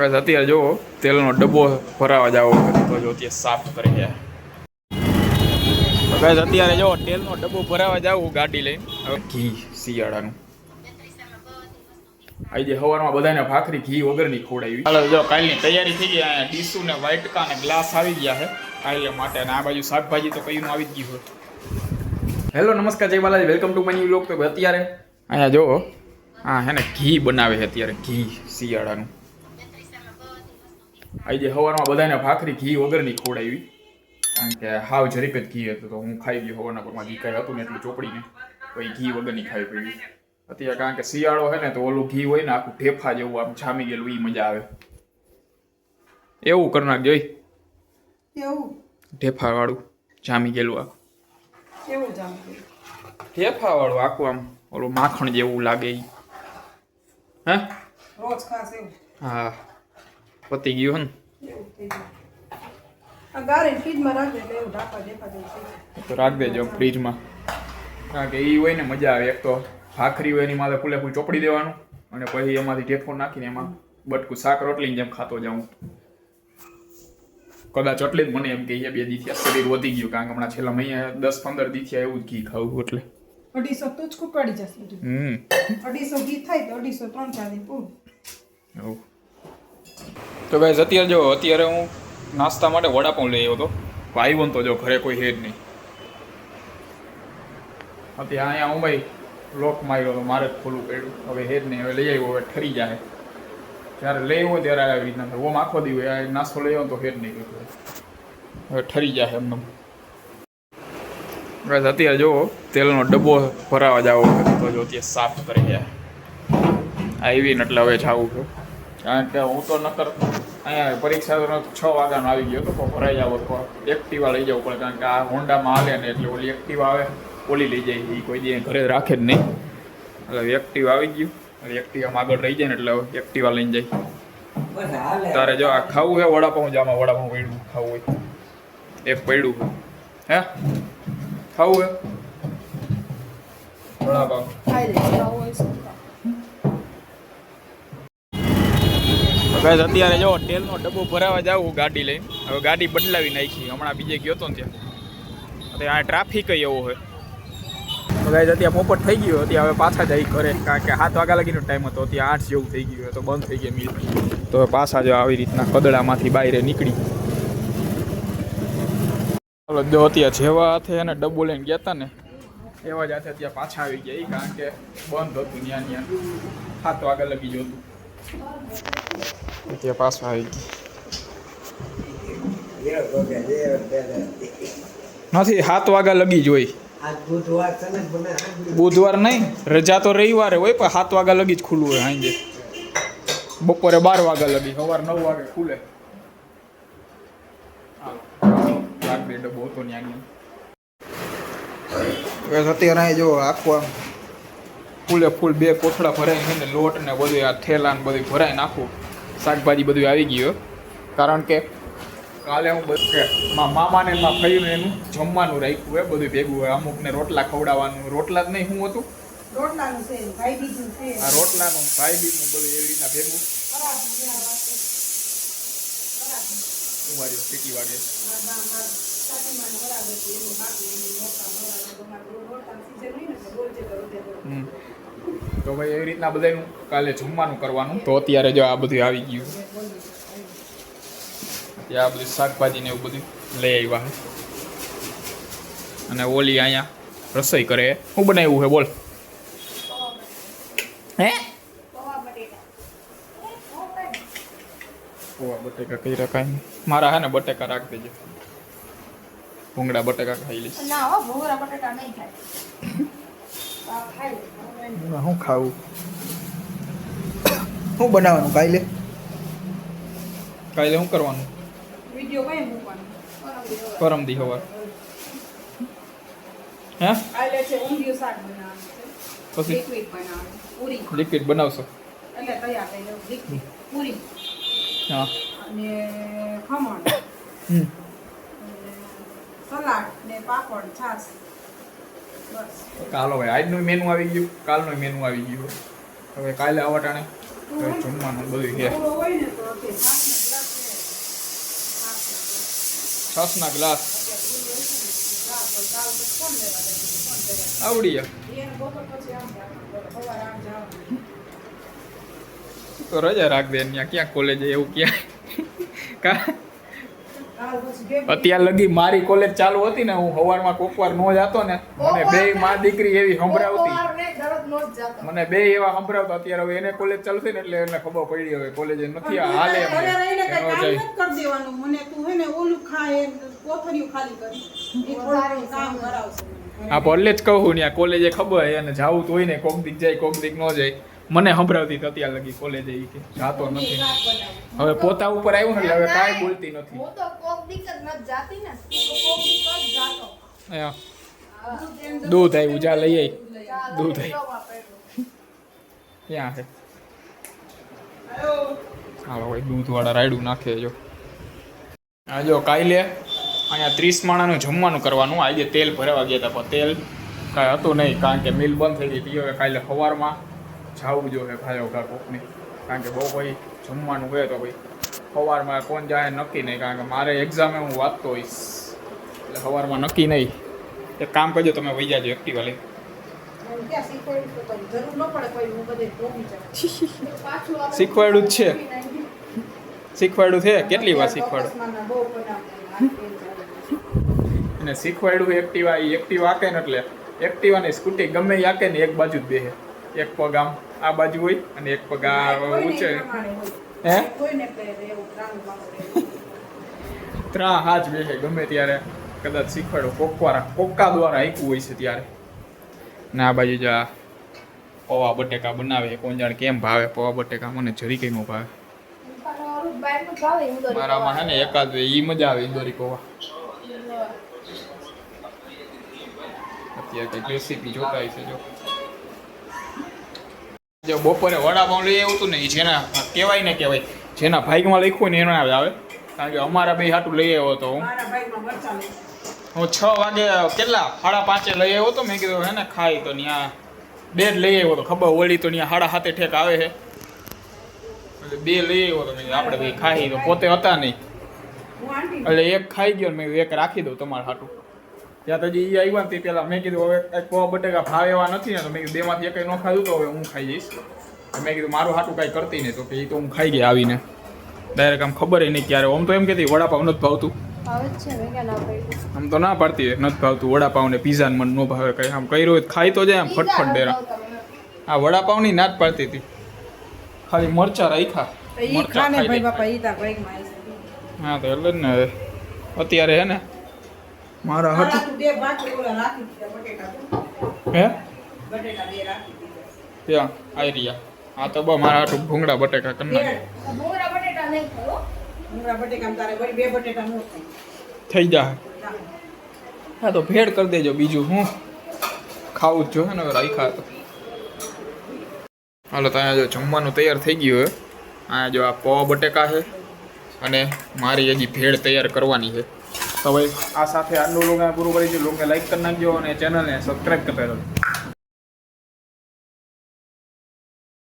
બસ અત્યારે જો તેલનો ડબ્બો ભરાવા જાવ તો જો અત્યારે સાફ કરી જાય બસ અત્યારે જો તેલનો ડબ્બો ભરાવા જાવ ગાડી લઈને. હવે ઘી શિયાળાનું. આજે સવારમાં બધાને ભાખરી, ઘી વગરની ખોડાવી હાલો, જો કાલની તૈયારી થઈ ગઈ અહીંયા ડીસુ ને વાઇટકા ને ગ્લાસ આવી ગયા છે. કાલે માટે અને આ બાજુ શાકભાજી તો કયું આવી જ ગયું હતું હેલો નમસ્કાર, જય Balaji. Welcome to money vlog તો અત્યારે અહીંયા જો હા હે ને ઘી બનાવે છે અત્યારે, ઘી શિયાળાનું. આજે સવારમાં બધાને ભાખરી ઘી વગરની ખવડાવી. કારણ કે હાવ જરીક જ ઘી હતું તો હું ખાઈ ગયો સવારના પરમાં ઘી કાંઈ હતું ને એટલું ચોપડીને. પછી ઘી વગરની ખાઈ પડી. અત્યારે કારણ કે શિયાળો છે ને તો ઓલું ઘી હોય ને આખું ઠેફા જેવું આમ જામી ગયેલું એ મજા આવે. એવું કરી નાખજો એવું? ઠેફા વાળું જામી ગયેલું આખું. જામ ઠેફા વાળું આખું આમ ઓલું માખણ જેવું લાગે હા હે? રોજ ખાસ એવું? હા. પતી ગયું હે તો રાખ દેજો ફ્રીજમાં. કારણ કે એ હોય ને મજા આવે. એક તો ભાખરી હોય એની માથે ફૂલે ચોપડી દેવાનું અને પછી એમાંથી ટેફો નાખીને એમાં બટકું શાક રોટલીની જેમ ખાતો જાઉં. કદાચ એટલે જ મને એમ કે બે દીથી શરીર વધી ગયું કારણ કે હમણાં છેલ્લા મહિને દસ પંદર દીથી એવું જ ઘી ખાવું એટલે. અઢીસો તો જ કુકડી જશે. હમ. અઢીસો ઘી થાય તો અઢીસો ત્રણ ચાર પૂરું. તો ગાઈઝ અત્યારે જો, અત્યારે હું નાસ્તા માટે વડાપાઉં લઈ આવ્યો હતો. આવ્યો તો જો ઘરે કોઈ હેડ નહીં. અત્યારે અહીંયા હું ભાઈ લોક માર્યો તો મારે જ ખોલું પડ્યું. હવે હેડ નહીં, હવે લઈ આવ્યો, હવે ઠરી જાય. જ્યારે લઈ આવ્યો ત્યારે આવી રીતના ઓમ આખો દી હોય નાસ્તો લઈ આવ્યો તો હેડ નહીં. હવે ઠરી જાય એમને બસ અત્યારે જો તેલનો ડબ્બો ભરાવા જાવો તો જો અત્યારે સાફ કરી જાય આવીને એટલે હવે જાવું છે. કારણ કે હું તો નકર અહીંયા પરીક્ષા છ વાગ્યાનો આવી ગયો તો પણ ભરાઈ જાવ તો એક્ટિવા લઈ જવું પડે કારણ કે આ હોન્ડામાં હાલે ને એટલે ઓલી એક્ટિવા આવે ઓલી લઈ જાય એ કોઈ દી ઘરે રાખે જ નહીં. એટલે એક્ટિવા આવી ગયું એટલે એક્ટિવામાં આગળ રહી જાય ને એટલે એક્ટિવા લઈને જાય. તારે જો આ ખાવું છે વડાપાઉં જામાં વડાપાઉં પડ્યું ખાવું હોય. એક પડ્યું હે. ખાવું હે? વડાપાઉં ગાઈઝ અત્યારે જો તેલનો ડબ્બો ભરાવા જાવ ગાડી લઈને. હવે ગાડી બદલાવી નાખી. હમણાં બીજે ગયો તો ને ત્યાં. અત્યારે આ ટ્રાફિક એવો હોય. ગાઈઝ અત્યારે પોપટ થઈ ગયો. હતી હવે પાછા જઈ ઘરે. કારણ કે સાત વાગ્યા લગીનો ટાઈમ હતો. ત્યાં આઠ જેવું થઈ ગયું તો બંધ થઈ ગયા મિલ તો પાછા જો આવી રીતના કદડામાંથી બહાર નીકળી. ચાલો, જો અત્યારે જેવા હાથે એને ડબ્બો લઈને ગયા હતા ને, એવા જ હાથે ત્યાં પાછા આવી ગયા કારણ કે બંધ હતું ત્યાં ત્યાં સાત વાગ્યા લગી જોતું ત્યાં પાછું આવી ગઈ નથી સાત વાગ્યા લગી જોઈ હોય. બુધવાર નહીં રજા તો રવિવારે હોય પણ સાત વાગ્યા લગી જ ખુલ્લું હોય સાંજે બપોરે બાર વાગ્યા લગી સવાર નવ વાગે ખુલે. દે ડબ્બો હતો ત્યાં અત્યારે જો આખું આમ ફૂલે ફૂલ બે કોથળા ભરાઈને ને લોટ ને બધું આ થેલા ને બધું ભરાઈ નાખું. શાકભાજી બધું આવી ગયું. કારણ કે કાલે હું બધું મામા ને એમાં ફયું એનું જમવાનું રાખ્યું હોય બધું ભેગું હોય. અમુકને રોટલા ખવડાવવાનું. રોટલા જ નહીં શું હતું? રોટલાનું ભાઈ બીજું બધું એવી રીતના ભેગું. સીટી વાગે? હમ. તો ભાઈ એવી રીતના બધાનું કાલે જમવાનું કરવાનું. તો અત્યારે જો આ બધું આવી ગયું. ત્યાં આ બધું શાકભાજી ને એવું બધું લઈ આવ્યા અને ઓલી અહીંયા રસોઈ કરે શું બનાવ્યું છે બોલ. હે? ઓવા બટેકા કઈ રકાય મારા હે ને બટેકા રાખ દેજો. ભૂંગળા બટેકા ખાઈ લઈશ. ના હો ભૂંગળા બટેકા નહીં ખાય. શું ખાવું? શું બનાવવાનું કાલે? કાલે શું કરવાનું? વીડિયો કઈ મૂકવાનો? પરમ દી હવાર. હે? પછી? લિક્વિડ બનાવશો? હા. અને ખમણ. હમ. સલાડ ને પાપડ છાશ. કાલો ભાઈ આજનું મેનુ આવી ગયું. કાલનું મેનુ આવી ગયું. હવે કાલે આવટાણે જમવાનું બધું છે. છાસના ગ્લાસ. આવડી. તો રજા રાખ દે, ત્યાં ક્યાં કોલેજે એવું ક્યાં? કા? અત્યાર લગી મારી કોલેજ ચાલુ હતી ને હું સવારમાં કોકવાર નો જતો ને મને બે માં દીકરી એવી સંભળાવતી. મને બે એવા સંભળાવતા અત્યારે હવે એને કોલેજ ચાલુ થઈ ને એટલે એને ખબર પડી હવે કોલેજ નથી આ હાલે. મને તું હે ને ઓલું ખાય કોથળીયું ખાલી કરી. એ થોડું કામ કરાવશે. આ એટલે જ કહું ને આ કોલેજે ખબર અને જાવું તો હોય ને કોક દીક જાય કોક દીક ન જાય. મને સંભળાવતી હતી અત્યાર લગી કોલેજે એ કે. જાતો નથી. હવે પોતા ઉપર આવ્યું ને એટલે હવે કાંઈ બોલતી નથી. હું તો કોક દીક જ જાતી ને કોક દીક જ જાતો. દૂધ આવ્યું જા લઈ આવી દૂધ આવી. ક્યાં છે હાલો. ભાઈ દૂધ વાળા રાયડું નાખે જો. આ જો કાલે અહીંયા ત્રીસ માણાનું જમવાનું કરવાનું. આજે તેલ ભરાવા ગયા હતા પણ તેલ કાંઈ હતું નહીં કારણ કે મિલ બંધ થઈ ગઈ હતી. હવે કાલે સવારમાં જાવું જોઈએ ભાઈ ઘા કોકની. કારણ કે બહુ ભાઈ જમવાનું હોય તો ભાઈ સવારમાં કોણ જાય નક્કી નહીં. કારણ કે મારે એક્ઝામે હું વાંચતો હોઈશ. એટલે સવારમાં નક્કી નહીં. એક કામ કરજો તમે વહી જાજો એક્ટિવા લઈ શીખવાડ્યું તો કઈ જરૂર ન પડે કોઈ હું બધે ટોકી જાઉં. પાછું આપણે શીખવાડ્યું જ છે. શીખવાડ્યું છે? કેટલી વાર શીખવાડું અકસ્માતના બહુ બનાવ થાય. હાથ પેન ચાલે. અને શીખવાડ્યું એક્ટિવા એ એક્ટિવા આકે ને એટલે એક્ટિવા ને સ્કૂટી ગમે એ હાકે ને એક બાજુ જ બેસે એક પગ આમ આ બાજુ હોય અને એક પગ આ ઊંચે. હે? ત્રણ હાથ બેસે ગમે ત્યારે. કદાચ શીખવાડો. કોકવારા કોકા દ્વારા આપ્યું હોય છે ત્યારે. ને આ બાજુ જા પૌવા બટેકા બનાવે. કોણ જાણે કેમ ભાવે? પૌવા બટેકા મને જરી કઈ ન ભાવે. તારો મારામાં હે ને એકાદ એ મજા આવે ઇન્દોરી પૌવા. અત્યારે કંઈક રેસીપી જોતા છે જો. જો બપોરે વડાપાઉં લઈ આવ્યું હતું ને ઈ જેના કહેવાય ને કહેવાય જેના ભાઈકમાં લખ્યું ને એનો આવે આવે. કારણ કે અમારા ભાઈ હાટું લઈ આવ્યો હતો હું. હું છ વાગે કેટલા? સાડા પાંચે લઈ આવ્યો હતો. મેં કીધું હે ને ખાઈ તો ત્યાં બે જ લઈ આવ્યો હતો. ખબર ઓળી તો ત્યાં સાડા હાથે ઠેક આવે છે. એટલે બે લઈ આવ્યો હતો. મેં આપણે ભાઈ ખાઈ તો પોતે હતા નહીં. એટલે એક ખાઈ ગયો ને મેં એક રાખી દઉં તમારા હાટું. ત્યાં તો હજી એ આવ્યા ને તે પહેલાં મેં કીધું હવે પૌવા બટેકા ભાવ એવા નથી ને તો મેં કીધું બેમાંથી એક ન ખાધું તો હવે હું ખાઈ જઈશ. મેં કીધું મારું હાટું કાંઈ કરતી નહીં તો કે એ તો હું ખાઈ ગઈ આવીને. ડાયરેક્ટ આમ ખબર નહીં ક્યારે. આમ તો એમ કહેતી વડાપાવ નથી ભાવતું. આમ તો ના પાડતી નથી ભાવતું. વડાપાવ ને પીઝા મને ન ભાવે કઈ. આમ કર્યું હોય તો ખાઈ તો જાય આમ ફટફટ ડેરા. આ વડાપાવની ના જ પાડતી હતી. ખાલી મરચા રાખ્યા. હા તો એટલે જ ને અત્યારે હે ને મારા હટ બે બાકી ઓલા રાખી દીધા બટેટા તો. હે? બટેટા બે રાખી દીધા ત્યાં આવી રહ્યા. હા તો બસ મારા હાટું ભૂંગળા બટેકા કરી નાખે ભૂંગળા બટેટા નહીં ખાઓ ભૂંગળા બટેકામાં તારે વળી બે બટેટા નો થાય. થઈ જા. હા. તો ભેળ કરી દેજો બીજું હું ખાવું જ જોઈએ ને હવે રાખ્યા તો. હાલો ત્યાં જો જમવાનું તૈયાર થઈ ગયું હવે અહીંયા જો આ પો બટેકા છે અને મારી હજી ભેળ તૈયાર કરવાની છે. તો ભાઈ, આ સાથે આજનું લોગ પૂરું કરી છે લોગને લાઈક કરી નાખજો અને ચેનલને સબસ્ક્રાઈબ કરતા રહેજો.